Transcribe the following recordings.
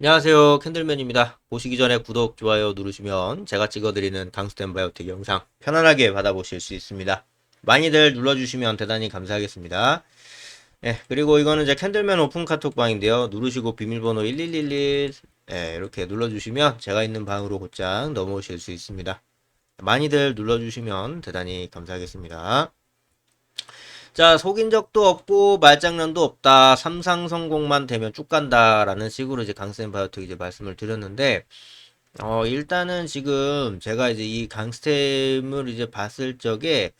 안녕하세요. 캔들맨입니다. 보시기 전에 구독 좋아요 누르시면 제가 찍어드리는 강스텐 바이오텍 영상 편안하게 받아보실 수 있습니다. 많이들 눌러주시면 대단히 감사하겠습니다. 예 그리고 이거는 제 캔들맨 오픈 카톡방인데요. 누르시고 비밀번호 1111 예, 이렇게 눌러주시면 제가 있는 방으로 곧장 넘어오실 수 있습니다. 많이들 눌러주시면 대단히 감사하겠습니다 자, 속인 적도 없고 말장난도 없다. 삼상 성공만 되면 쭉 간다라는 식으로 이제 강스텐 바이오텍 이제 말씀을 드렸는데 어, 일단은 지금 제가 이제 이 강스템을 이제 봤을 적에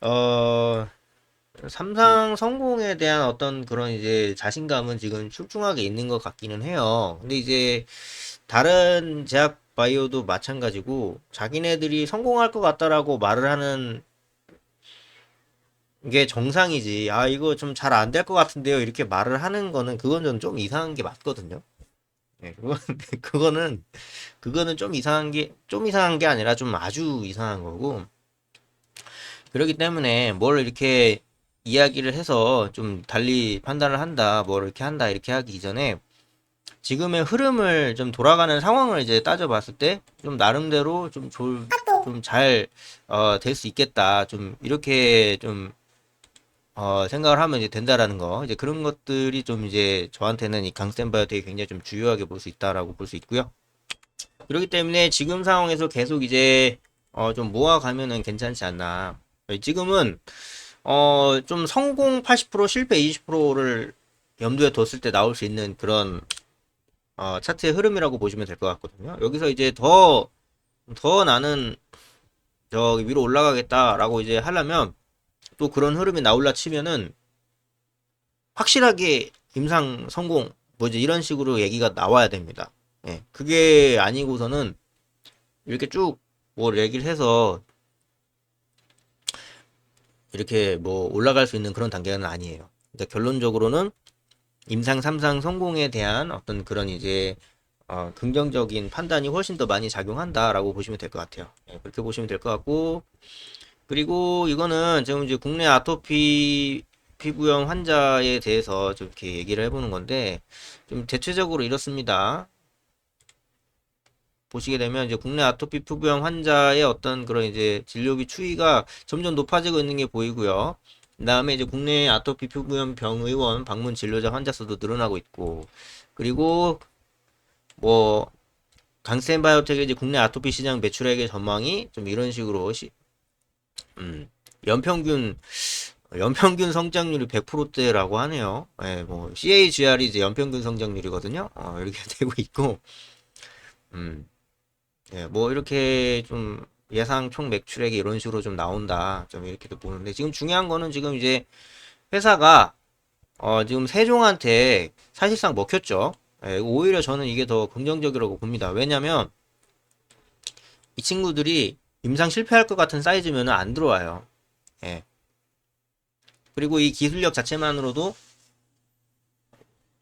어 삼상 성공에 대한 어떤 그런 이제 자신감은 지금 출중하게 있는 것 같기는 해요. 근데 이제 다른 제약 바이오도 마찬가지고 자기네들이 성공할 것 같다라고 말을 하는 이게 정상이지. 아, 이거 좀 잘 안 될 것 같은데요. 이렇게 말을 하는 거는 그건 좀, 좀 이상한 게 맞거든요. 예, 그건, 그거는, 그거는 좀 이상한 게, 좀 이상한 게 아니라 좀 아주 이상한 거고. 그렇기 때문에 뭘 이렇게 이야기를 해서 좀 달리 판단을 한다, 뭘 이렇게 한다, 이렇게 하기 이전에 지금의 흐름을 좀 돌아가는 상황을 이제 따져봤을 때 좀 나름대로 좀 좋을, 좀잘 어, 될 수 있겠다. 좀 이렇게 좀 어, 생각을 하면 이제 된다라는 거. 이제 그런 것들이 좀 이제 저한테는 이 강스텐 바이오텍이 굉장히 좀 주요하게 볼 수 있다라고 볼 수 있고요. 그렇기 때문에 지금 상황에서 계속 이제 어, 좀 모아가면은 괜찮지 않나. 지금은 어, 좀 성공 80% 실패 20%를 염두에 뒀을 때 나올 수 있는 그런 어, 차트의 흐름이라고 보시면 될 것 같거든요. 여기서 이제 더, 더 나는 저 위로 올라가겠다라고 이제 하려면 또 그런 흐름이 나올라 치면은 확실하게 임상 성공 뭐 이제 이런 식으로 얘기가 나와야 됩니다. 예. 그게 아니고서는 이렇게 쭉 뭐 얘기를 해서 이렇게 뭐 올라갈 수 있는 그런 단계는 아니에요. 그러니까 결론적으로는 임상 3상 성공에 대한 어떤 그런 이제 어, 긍정적인 판단이 훨씬 더 많이 작용한다라고 보시면 될 것 같아요. 예, 그렇게 보시면 될 것 같고 그리고 이거는 지금 이제 국내 아토피 피부염 환자에 대해서 좀 이렇게 얘기를 해보는 건데 좀 대체적으로 이렇습니다. 보시게 되면 이제 국내 아토피 피부염 환자의 어떤 그런 이제 진료비 추이가 점점 높아지고 있는 게 보이고요. 그 다음에 이제 국내 아토피 피부염 병의원 방문 진료자 환자 수도 늘어나고 있고 그리고 뭐 강센 바이오텍의 이제 국내 아토피 시장 매출액의 전망이 좀 이런 식으로 시, 음, 연평균 연평균 성장률이 100%대라고 하네요. 예, 뭐 CAGR이 이제 연평균 성장률이거든요. 어, 이렇게 되고 있고, 음, 예, 뭐 이렇게 좀 예상 총 매출액이 이런 식으로 좀 나온다. 좀 이렇게도 보는데 지금 중요한 거는 지금 이제 회사가 어, 지금 세종한테 사실상 먹혔죠. 예, 오히려 저는 이게 더 긍정적이라고 봅니다. 왜냐면 이 친구들이 임상 실패할 것 같은 사이즈면 안 들어와요. 예. 그리고 이 기술력 자체만으로도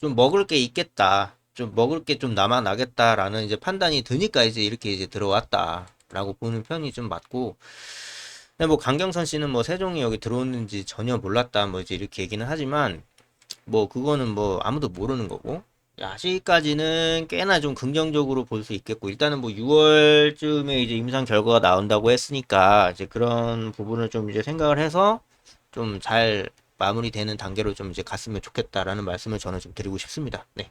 좀 먹을 게 있겠다. 좀 먹을 게 좀 남아나겠다라는 이제 판단이 드니까 이제 이렇게 이제 들어왔다라고 보는 편이 좀 맞고. 근데 뭐 강경선 씨는 뭐 세종이 여기 들어오는지 전혀 몰랐다 뭐 이제 이렇게 얘기는 하지만 뭐 그거는 뭐 아무도 모르는 거고. 아직까지는 꽤나 좀 긍정적으로 볼 수 있겠고 일단은 뭐 6월쯤에 이제 임상 결과가 나온다고 했으니까 이제 그런 부분을 좀 이제 생각을 해서 좀 잘 마무리되는 단계로 좀 이제 갔으면 좋겠다라는 말씀을 저는 좀 드리고 싶습니다. 네.